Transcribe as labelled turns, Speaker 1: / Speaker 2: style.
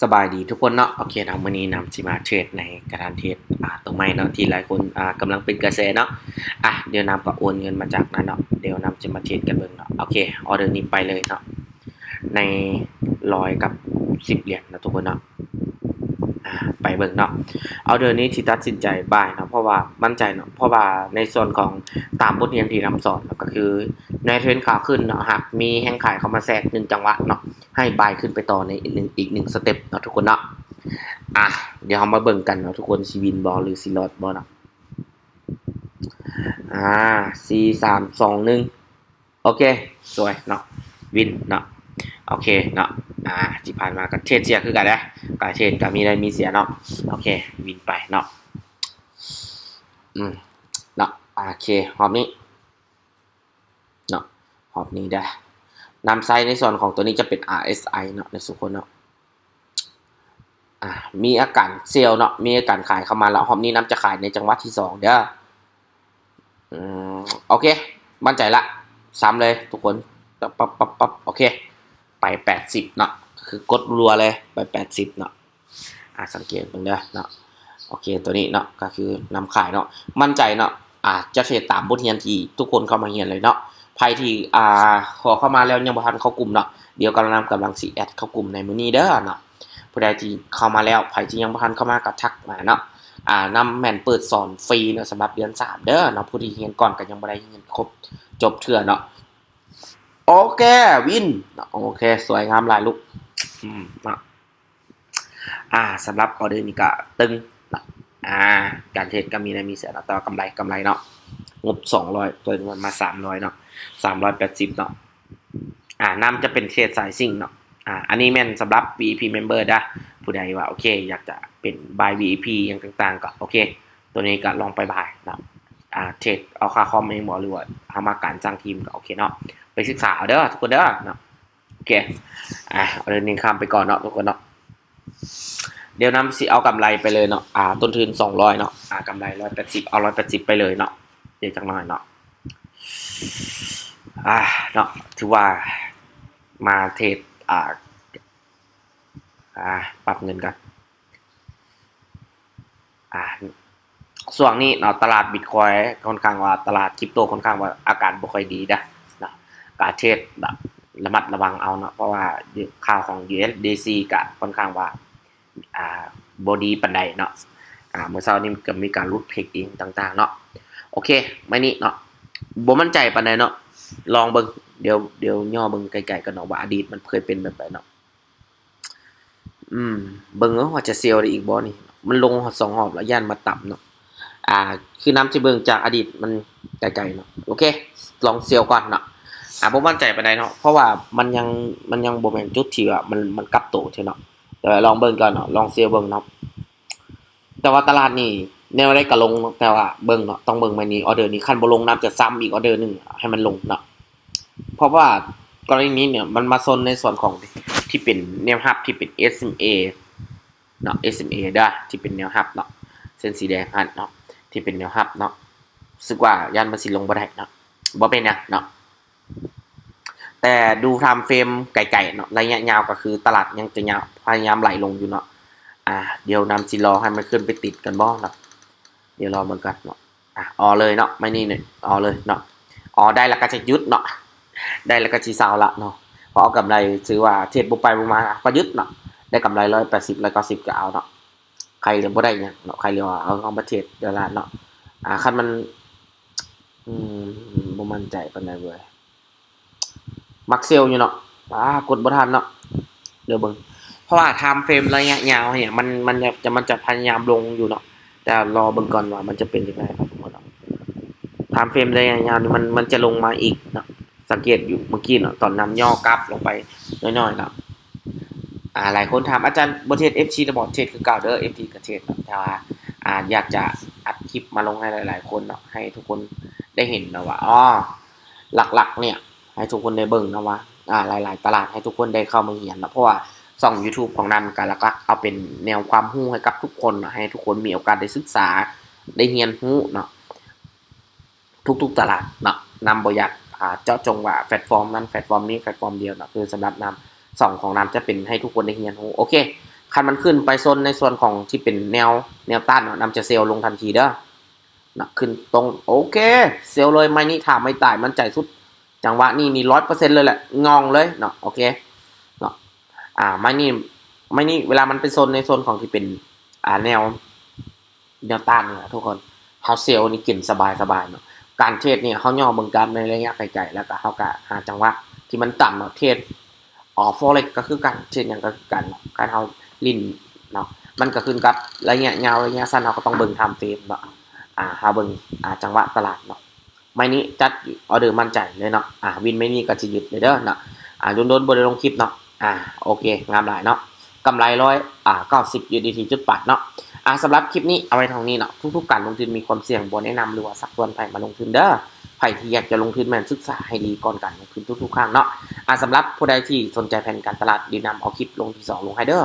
Speaker 1: สบายดีทุกคนเนาะโอเคนะวันนี้นำจิมาเทรดในกระดานเทรดอ่าตรงไม้เนาะที่หลายคนอ่ากำลังเป็นกระแสเนาะอะเดี๋ยวนำก็โอนเงินมาจากนั้นเนาะเดี๋ยวนำจะมาเทรดกันเบิ่งเนาะโอเคออเดอร์นี้ไปเลยเนาะในร้อยกับสิบเหรียญนะทุกคนเนาะ ไปเบิ่งเนาะเออเดือร์นี้ที่ตัดสินใจบายเนาะเพราะว่ามั่นใจเนาะเพราะว่าในส่วนของตามบทเรียนที่นำสอนก็คือในเทรนด์ขาขึ้นเนาะหากมีแห่งขายเข้ามาแทรกหนึ่งจังหวะเนาะให้บายขึ้นไปต่อในอีกหนึ่งอีกหนึ่งสเต็ปเนาะทุกคนเนาะอะเดี๋ยวเรามาเบิ่งกันเนาะทุกคนซีวินบอลหรือซีลอดบอลเนาะอ่าสี่สามสองหนึ่งโอเค สวยเนาะวินเนาะ โอเคเนาะอ่าที่ผ่านมาก็เทศเสียคือกันนะกาเทศก็มีได้มีเสียเนาะโอเควินไปเนาะอืมเนาะโอเคหอบนี้เนาะหอบนี้ได้นำไซส์ในส่วนของตัวนี้จะเป็น RSI เนาะในสุขคนเนาะอ่ามีอาการเซลล์เนาะมีอาการขายเข้ามาแล้วหอมนี้น้ำจะขายในจังหวัดที่สองเด้ออืมโอเค มั่นใจละซ้ำเลยทุกคนปั๊บปั๊บปั๊บปั๊บโอเค ไปแปดสิบเนาะคือกดรัวเลยไปแปดสิบเนาะอ่าสังเกตเบิ่งเด้อเนาะโอเคตัวนี้เนาะก็คือนำขายเนาะมั่นใจเนาะอ่าจะเทรดตามบทเรียนที่ทุกคนเข้ามาเรียนเลยเนาะใครที่อ่าขอเข้ามาแล้วยังบ่ทันเข้ากลุ่มเนาะเดี๋ยวกำลังนำกำลังสิแอดเข้ากลุ่มในมือนี้เด้อเนาะผู้ใดที่เข้ามาแล้วใครที่ยังบ่ทันเข้ามาก็ทักมาเนาะอ่านำแม่นเปิดสอนฟรีเนาะสำหรับเดือน3เด้อเนาะผู้ที่เรียนก่อนก็ยังบ่ได้เรียนครบจบเทื่อเนาะ โอเค วิน โอเค สวยงามหลายลูกอืมนะอ่าสำหรับออเดอร์นี้ก็ตึงนะอ่า การเทรดก็มีได้มีเสียนาะต่ว่ากำไรกำไรเนาะงบ200ตัวมันมา300เนาะสามร้อยแปดสิบเนาะอ่าน้ำจะเป็นเทรดสายซิ่งเนาะอ่าอันนี้แม่นสำหรับ VIP member นะผู้ใดว่า โอเค อยากจะเป็น buy VIP อย่างต่าง ๆ ก็โอเค ตัวนี้ก็ลองไปบายนะอ่าเทรดเอาค่าคอมเองบ่หรือว่าเอามาการจ้างทีมก็โอเคเนาะ ศึกษาเด้อทุกคนเด้อเนาะโอเคอ่าเอาเรื่องนี้ข้ามไปก่อนเนาะทุกคนเนาะเดี๋ยวนำสิเอากำไรไปเลยเนาะอ่าต้นทุนสองร้อยเนาะอ่ากำไรร้อยแปดสิบเอาร้อยแปดสิบไปเลยเนาะเดี๋ยวจังหน่อยเนาะอ่าเนาะถือว่ามาเทรดอ่าอ่าปรับเงินกันอ่าส่วนนี้เนาะตลาดบิตคอยค่อนข้างว่าตลาดคริปโตค่อนข้างว่าอาการบ่ค่อยดีนะ เนาะการเทรดแบบระมัดระวังเอาเนาะเพราะว่าข่าวของ USDC ก็ค่อนข้างว่าอ่าบดีปันใดเนาะอ่าเมื่อเช้านี้ก็มีการรุดเพกเองต่างๆ เนาะโอเคไม่นี่เนาะบ่มั่นใจปานใดเนาะลองเบิ่งเดี๋ยวเดี๋ยวย่อเบิ่งไกลๆกันเนาะว่าอดีตมันเคยเป็นแบบไหนเนาะอืมเบิ่งว่าจะเซลได้อีกบ่นี่ มันลงหอดสองหอบแล้วย่านมาต่ำเนาะอ่า คือน้ำที่เบิ่งจากอดีตมันไกลๆเนาะโอเค ลองเซลก่อนเนาะ อ่าบ่มั่นใจไปานใดเนาะเพราะว่ามันยังมันยังบ่แม่นจุดที่ว่ามันมันกลับโตเท่เนาะเดี๋ยวลองเบิ่งก่อนเนาะลองเซลเบิ่งเนาะแต่ว่าตลาดนี่แนวได้ก็ลงแต่ว่าเบิ่งเนาะต้องเบิ่งมานี้ออเดอร์นี้คันบ่ลงน้ำจะซ้ำอีกออเดอร์หนึงให้มันลงเนาะเพราะว่ากรณีนี้เนี่ยมันมาซนในส่วนของที่เป็นแนวฮับที่เป็น SMA เนาะ SMA ได้ที่เป็นแนวฮับเนาะเส้นสีแดงอันเนาะที่เป็นแนวฮับเนาะสึกว่ายันมันสิลงบ่ได้เนาะบ่เป็นหยังเนาะ แต่ดูทม์เฟรมไกลๆเนาะระยะยาวก็คือตลาดยังจะยาวพยายามไหลลงอยู่เนาะอ่า เดี๋ยวนำสิรอให้มันขึ้นไปติดกันบ่เนาะเดี๋ยวรอเหมือนกันเนาะอะออเลยเนาะไม่นี่เนี่ยออเลยเนาะออได้แล้วก็จะยุดเนาะได้แล้วก็ชีซาวละเนาะพอเอากำไรซื้อว่าเทรดบุไปบุมาก็ยึดเนาะได้กำไรร้อยแปดสิบร้อยเก้าสิบก็เอาเนาะใครเรียกบ่ได้เนี่ยเนาะใครเรียกว่าเอาเอามาเทรดเดี๋ยวละเนาะอ่าคันมันอืมบ่มั่นใจปานใดเว้ย มักเซลอยู่เนาะอ่ากดบ่ทันเนาะเดี๋ยวเบิ่งเพราะว่าไทม์เฟรมระยะยาวเนี่ยมันมันจะมันจะพยายามลงอยู่เนาะแต่รอเบิ่งก่อนว่ามันจะเป็นยังไงครับทุกคนเนาะไทม์เฟรมระยะยาวนี่มันมันจะลงมาอีกเนาะสังเกตอยู่เมื่อกี้เนาะตอนนำย่อกราฟลงไปน้อยๆเนาะอ่าหลายคนถามอาจารย์บทเทศ FC ระบบเทศคือเก่าเด้อ FT กับเทศเนาะแต่ว่าอ่าอยากจะอัดคลิปมาลงให้หลาย ๆ คนเนาะให้ทุกคนได้เห็นนะว่าอ๋อหลักๆเนี่ย ให้ทุกคนได้เบิ่งนะว่าอ่าหลาย ๆ ตลาดให้ทุกคนได้เข้ามาเรียนนะเพราะว่าช่อง YouTube ของนันการหลักๆเอาเป็นแนวความรู้ให้กับทุกคนนะให้ทุกคนมีโอกาสได้ศึกษาได้เรียนรู้เนาะทุก ๆ ตลาดเนาะนำบ่อยากอ่าเจาะจงว่าแพลตฟอร์มนั้นแพลตฟอร์มนี้แพลตฟอร์มเดียวเนาะคือสำหรับนำส่องของนำจะเป็นให้ทุกคนได้เรียนรู้โอเคคันมันขึ้นไปโซนในส่วนของที่เป็นแนวแนวต้านเนาะนำจะเซลล์ลงทันทีเด้อนะขึ้นตรงโอเค เซลล์เลยไม่นี่ถามไม่ตายมันใจสุด จังหวะนี้นี่ร้อยเปอร์เซ็นต์เลยแหละงองเลยเนาะโอเคเนาะอ่าไม่นี่ไม่นี่เวลามันเป็นโซนในโซนของที่เป็นอ่าแนวแนวต้านนี่ยทุกคนเฮาเซลนี่กินสบายสบายเนาะการเทรดเนี่ยเขาย่อเบิงการในระยะไกลๆแล้วก็เขาก็หาจังหวะที่มันต่ำเนาะเทรดอ๋อฟเร็กก็คือการเทรดอย่างก็คือกาะการเฮาลินเนาะมันก็ขึ้นกับระยะยาวระยะสั้นเราก็ต้องเบิ่งทม์เฟรมเนาะอ่าเฮาเบิ่งอ่าจังหวะตลาดเนาะ ไม่นี้จัดออเดอร์มั่นใจเลยเนาะอ่าวินไม่นี่ก็จะหยุดเลยเด้อเนาะอ่าโดนโดนบ่ได้ลงคลิปเนาะอ่าโอเคงามหลายเนาะกำไรร้อยอ่า90 USDT จุดปัดเนาะอ่าสำหรับคลิปนี้เอาไว้เท่านี้เนาะทุกๆการลงทุนมีความเสี่ยงบนแนะนำหรือว่าสักส่วนไผมาลงทุนเด้อไผที่อยากจะลงทุนแมนศึกษาให้ดีก่อนการลงทุนทุกๆครั้งเนาะอ่าสำหรับผู้ใดที่สนใจแผนการตลาดดีนำเอาคลิปลงที่สองลงให้เด้อ